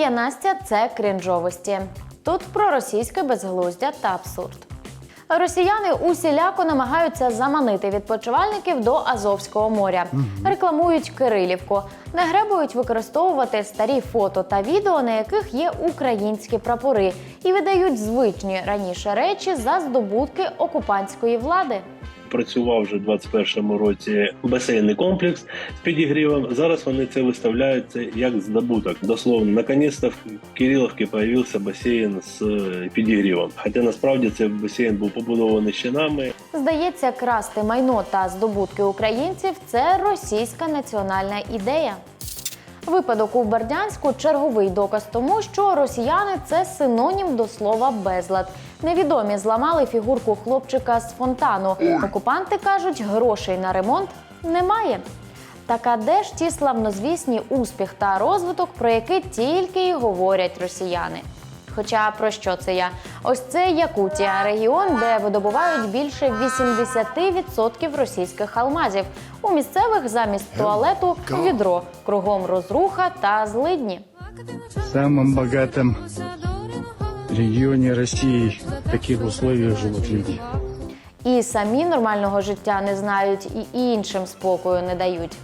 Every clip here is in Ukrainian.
я Настя. Це крінжовості. Тут про російське безглуздя та абсурд. Росіяни усіляко намагаються заманити відпочивальників до Азовського моря, рекламують Кирилівку, не гребують використовувати старі фото та відео, на яких є українські прапори, і видають звичні раніше речі за здобутки окупантської влади. Працював вже в 21-му році басейний комплекс з підігрівом. Зараз вони це виставляються як здобуток. Дословно, наконець-то в Кириловці з'явився басейн з е, підігрівом. Хоча насправді цей басейн був побудований ще нами. Здається, красти майно та здобутки українців це російська національна ідея. Випадок у Бердянську черговий доказ тому, що росіяни це синонім до слова безлад. Невідомі зламали фігурку хлопчика з фонтану. Окупанти кажуть, грошей на ремонт немає. Так а де ж ті славнозвісні успіх та розвиток, про які тільки й говорять росіяни? Хоча про що це я? Ось це Якутія, регіон, де видобувають більше 80% російських алмазів. У місцевих замість туалету відро, кругом розруха та злидні. В самом богатом регионе России в таких условиях живут люди. І самі нормального життя не знають, і іншим спокою не дають.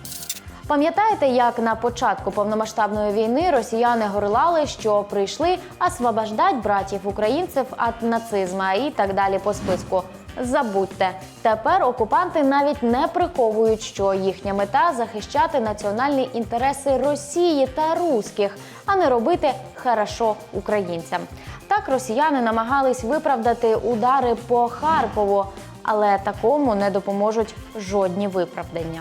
Пам'ятаєте, як на початку повномасштабної війни росіяни горлали, що прийшли освобождати братів українців від нацизма і так далі по списку? Забудьте, тепер окупанти навіть не приховують, що їхня мета захищати національні інтереси Росії та руських, а не робити хорошо українцям. Так росіяни намагались виправдати удари по Харкову, але такому не допоможуть жодні виправдання.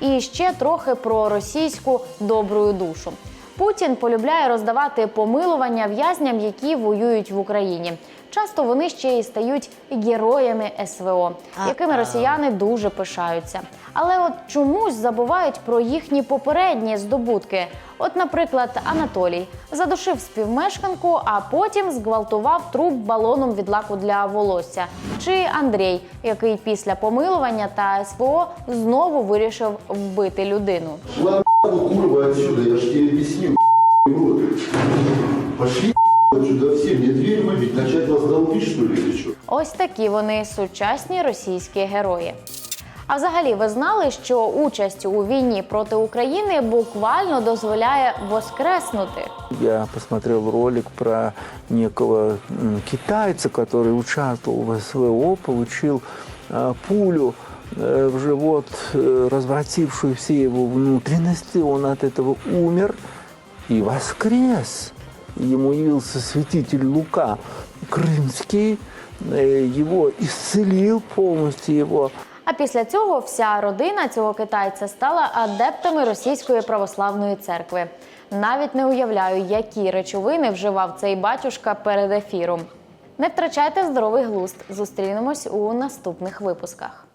І ще трохи про російську добру душу. Путін полюбляє роздавати помилування в'язням, які воюють в Україні. Часто вони ще й стають героями СВО, якими росіяни дуже пишаються. Але от чомусь забувають про їхні попередні здобутки. От, наприклад, Анатолій задушив співмешканку, а потім зґвалтував труп балоном від лаку для волосся. Чи Андрій, який після помилування та СВО знову вирішив вбити людину. Шла курва отсюда, я ж тебе объяснил. Пошли отсюда все, мне дверь выбить, начать вас долбить, что ли, или что? Ось такі вони сучасні російські герої. А взагалі, ви знали, що участь у війні проти України буквально дозволяє воскреснути? Я посмотрел ролик про некого м, китайца, который участвовал в СВО, получил э, пулю э, в живот, э, развратившую все его внутренности. Он от этого умер и воскрес. Ему явился святитель Лука Крымский, э, его исцелил полностью его А після цього вся родина цього китайця стала адептами російської православної церкви. Навіть не уявляю, які речовини вживав цей батюшка перед ефіром. Не втрачайте здоровий глузд. Зустрінемось у наступних випусках.